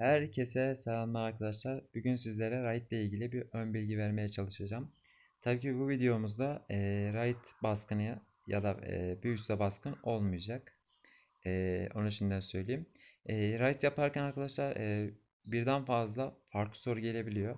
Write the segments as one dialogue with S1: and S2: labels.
S1: Herkese selamlar arkadaşlar. Bugün sizlere Raid ile ilgili bir ön bilgi vermeye çalışacağım. Tabii ki bu videomuzda e, Raid baskını ya da e, bir üste baskın olmayacak. E, onu şimdiden söyleyeyim. E, Raid yaparken arkadaşlar e, birden fazla farklı soru gelebiliyor.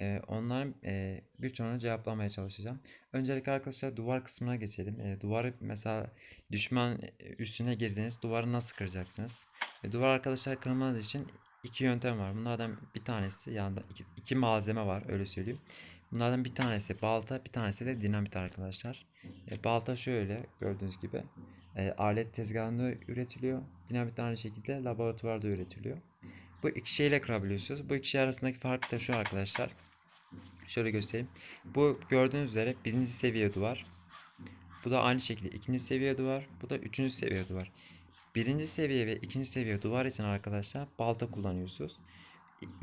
S1: E, onların e, birçoğunu cevaplamaya çalışacağım. Öncelikle arkadaşlar duvar kısmına geçelim. E, duvarı mesela düşman üstüne girdiğiniz duvarı nasıl kıracaksınız? E, duvar arkadaşlar kırmanız için iki yöntem var. Bunlardan bir tanesi yanında iki, iki malzeme var öyle söyleyeyim. Bunlardan bir tanesi balta, bir tanesi de dinamit arkadaşlar. E, balta şöyle gördüğünüz gibi e, alet tezgahında üretiliyor. Dinamit aynı şekilde laboratuvarda üretiliyor. Bu iki şeyle kırabiliyorsunuz. Bu iki şey arasındaki fark da şu arkadaşlar. Şöyle göstereyim. Bu gördüğünüz üzere birinci seviye duvar. Bu da aynı şekilde ikinci seviye duvar. Bu da üçüncü seviye duvar. Birinci seviye ve ikinci seviye duvar için arkadaşlar balta kullanıyorsunuz.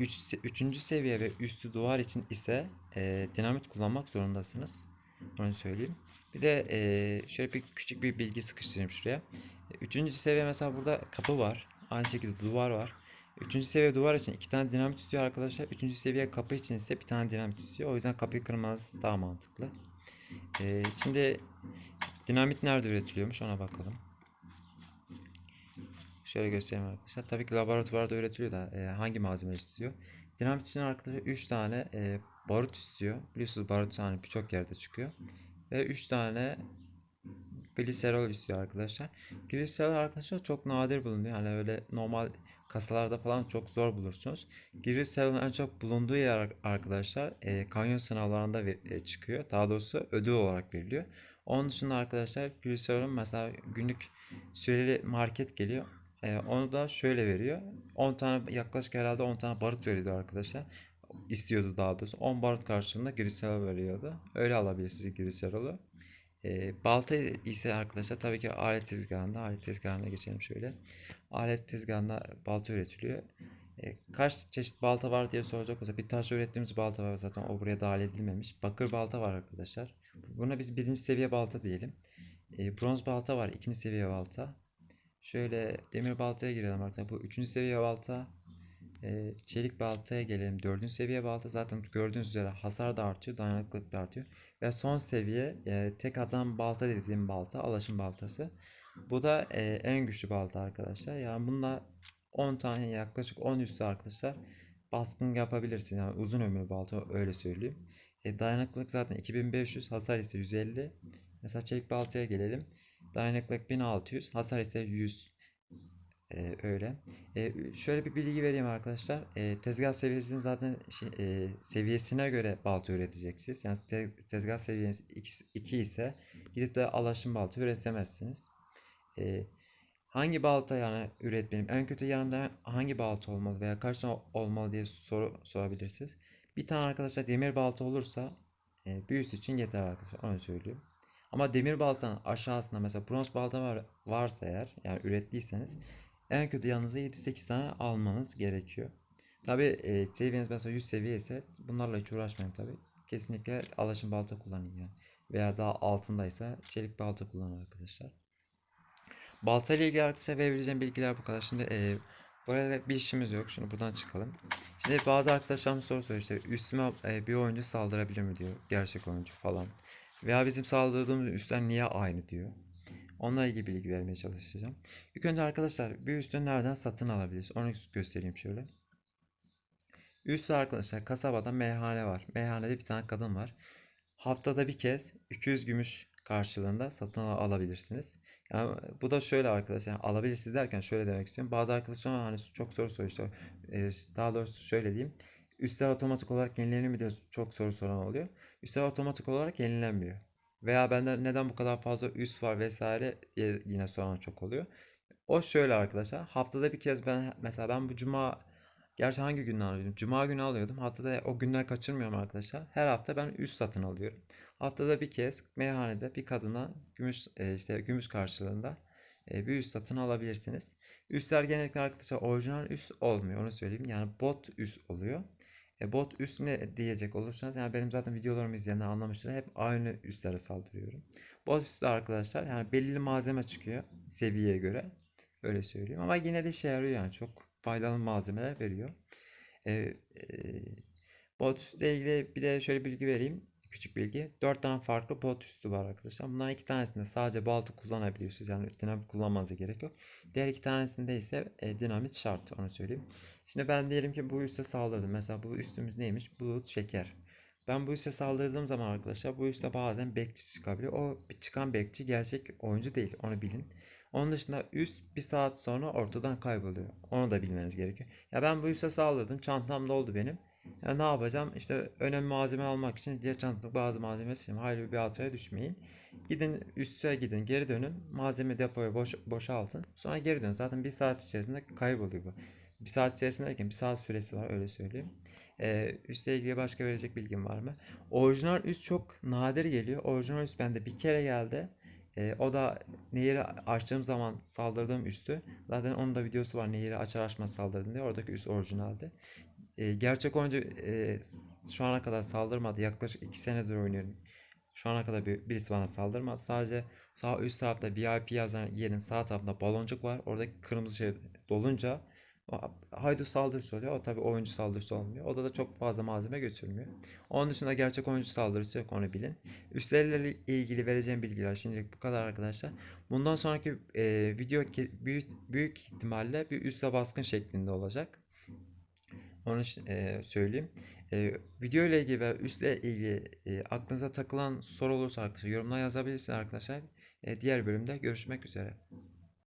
S1: Üç, üçüncü seviye ve üstü duvar için ise e, dinamit kullanmak zorundasınız. Onu söyleyeyim. Bir de e, şöyle bir küçük bir bilgi sıkıştırayım şuraya. Üçüncü seviye mesela burada kapı var. Aynı şekilde duvar var. Üçüncü seviye duvar için iki tane dinamit istiyor arkadaşlar. Üçüncü seviye kapı için ise bir tane dinamit istiyor. O yüzden kapıyı kırmanız daha mantıklı. E, şimdi dinamit nerede üretiliyormuş ona bakalım. Şöyle göstereyim arkadaşlar. Tabii ki laboratuvarda üretiliyor da e, hangi malzeme istiyor? Dinamit için arkadaşlar 3 tane e, barut istiyor. Biliyorsunuz barut hani birçok yerde çıkıyor. Ve 3 tane gliserol istiyor arkadaşlar. Gliserol arkadaşlar çok nadir bulunuyor. Hani öyle normal kasalarda falan çok zor bulursunuz. Gliserolün en çok bulunduğu yer arkadaşlar e, kanyon sınavlarında ver- e, çıkıyor. Daha doğrusu ödül olarak veriliyor. Onun dışında arkadaşlar gliserolün mesela günlük süreli market geliyor. E, onu da şöyle veriyor. 10 tane yaklaşık herhalde 10 tane barut veriyordu arkadaşlar. İstiyordu daha doğrusu. 10 barut karşılığında gliserol veriyordu. Öyle alabilirsiniz gliserolü. E, balta ise arkadaşlar tabii ki alet tezgahında. Alet tezgahına geçelim şöyle. Alet tezgahında balta üretiliyor. E, kaç çeşit balta var diye soracak olsa bir taş ürettiğimiz balta var zaten o buraya dahil edilmemiş. Bakır balta var arkadaşlar. Buna biz birinci seviye balta diyelim. E, bronz balta var ikinci seviye balta. Şöyle demir baltaya girelim arkadaşlar. Bu üçüncü seviye balta. Ee, çelik baltaya gelelim. Dördüncü seviye balta zaten gördüğünüz üzere hasar da artıyor. Dayanıklılık da artıyor. Ve son seviye e, tek atan balta dediğim balta. Alaşım baltası. Bu da e, en güçlü balta arkadaşlar. Yani bununla 10 tane yaklaşık 10 üstü arkadaşlar baskın yapabilirsin. Yani uzun ömürlü balta öyle söyleyeyim. E, dayanıklılık zaten 2500 hasar ise 150. Mesela çelik baltaya gelelim. Dayanıklılık 1600, hasar ise 100. Ee, öyle. Ee, şöyle bir bilgi vereyim arkadaşlar. Ee, tezgah seviyesinin zaten şey, e, seviyesine göre balta üreteceksiniz. Yani te- tezgah seviyeniz 2 ise gidip de alaşım balta üretemezsiniz. Ee, hangi balta yani üretmeliyim? En kötü yanımda hangi balta olmalı veya kaç olmalı diye soru sorabilirsiniz. Bir tane arkadaşlar demir balta olursa e, bir üst için yeter arkadaşlar. Onu söyleyeyim. Ama demir baltanın aşağısında mesela bronz balta var, varsa eğer yani ürettiyseniz en kötü yanınıza 7-8 tane almanız gerekiyor. Tabi e, seviyeniz mesela 100 seviye ise bunlarla hiç uğraşmayın tabi. Kesinlikle alaşım balta kullanın yani. Veya daha altındaysa çelik balta kullanın arkadaşlar. Balta ile ilgili arkadaşlar verebileceğim bilgiler bu kadar. Şimdi e, burada bir işimiz yok. Şimdi buradan çıkalım. Şimdi bazı arkadaşlarım soru soruyor işte üstüme e, bir oyuncu saldırabilir mi diyor. Gerçek oyuncu falan. Veya bizim saldırdığımız üstler niye aynı diyor. Onunla ilgili bilgi vermeye çalışacağım. İlk önce arkadaşlar bir üstü nereden satın alabiliriz? Onu göstereyim şöyle. Üstü arkadaşlar kasabada meyhane var. Meyhanede bir tane kadın var. Haftada bir kez 200 gümüş karşılığında satın al- alabilirsiniz. Yani bu da şöyle arkadaşlar yani alabilirsiniz derken şöyle demek istiyorum. Bazı arkadaşlar hani çok soru soruyor. Ee, Daha doğrusu şöyle diyeyim. Üstler otomatik olarak yenileniyor mu diye çok soru soran oluyor. Üstler otomatik olarak yenilenmiyor. Veya bende neden bu kadar fazla üst var vesaire diye yine soran çok oluyor. O şöyle arkadaşlar. Haftada bir kez ben mesela ben bu cuma gerçi hangi günler alıyordum? Cuma günü alıyordum. Haftada o günler kaçırmıyorum arkadaşlar. Her hafta ben üst satın alıyorum. Haftada bir kez meyhanede bir kadına gümüş e, işte gümüş karşılığında e, bir üst satın alabilirsiniz. Üstler genellikle arkadaşlar orijinal üst olmuyor onu söyleyeyim. Yani bot üst oluyor. E, bot üst ne diyecek olursanız yani benim zaten videolarımı izleyenler anlamıştır. Hep aynı üstlere saldırıyorum. Bot üstte arkadaşlar yani belirli malzeme çıkıyor seviyeye göre. Öyle söyleyeyim ama yine de işe yarıyor yani çok faydalı malzemeler veriyor. E, e, bot üstüyle ilgili bir de şöyle bilgi vereyim. Küçük bilgi. 4 tane farklı bot üstü var arkadaşlar. Bunların iki tanesinde sadece balta kullanabiliyorsunuz. Yani dinamit kullanmanıza gerek yok. Diğer iki tanesinde ise e, dinamit şart. Onu söyleyeyim. Şimdi ben diyelim ki bu üste saldırdım. Mesela bu üstümüz neymiş? Bulut şeker. Ben bu üste saldırdığım zaman arkadaşlar bu üste bazen bekçi çıkabiliyor. O çıkan bekçi gerçek oyuncu değil. Onu bilin. Onun dışında üst bir saat sonra ortadan kayboluyor. Onu da bilmeniz gerekiyor. Ya ben bu üste saldırdım. Çantam doldu benim. Ya ne yapacağım? İşte önemli malzeme almak için diğer çantamda bazı malzeme sileyim. Hayır bir alçaya düşmeyin. Gidin üste gidin geri dönün. Malzeme depoya boş, boşaltın. Sonra geri dönün. Zaten bir saat içerisinde kayboluyor bu. Bir saat içerisinde derken bir saat süresi var öyle söyleyeyim. Ee, üstle ilgili başka verecek bilgim var mı? Orijinal üst çok nadir geliyor. Orijinal üst bende bir kere geldi. Ee, o da nehiri açtığım zaman saldırdığım üstü. Zaten onun da videosu var. Nehiri açar açmaz saldırdım diye. Oradaki üst orijinaldi. Ee, gerçek oyuncu e, şu ana kadar saldırmadı. Yaklaşık 2 senedir oynuyorum. Şu ana kadar bir, birisi bana saldırmadı. Sadece sağ üst tarafta VIP yazan yerin sağ tarafında baloncuk var. Oradaki kırmızı şey dolunca Haydu saldırısı oluyor. O tabii oyuncu saldırısı olmuyor. Oda da çok fazla malzeme götürmüyor. Onun dışında gerçek oyuncu saldırısı yok onu bilin. Üstlerle ilgili vereceğim bilgiler şimdilik bu kadar arkadaşlar. Bundan sonraki e, video büyük, büyük ihtimalle bir üste baskın şeklinde olacak. Onu ş- e, söyleyeyim. E, video ile ilgili ve üstle ilgili e, aklınıza takılan soru olursa arkadaşlar yorumlara yazabilirsiniz arkadaşlar. E, diğer bölümde görüşmek üzere.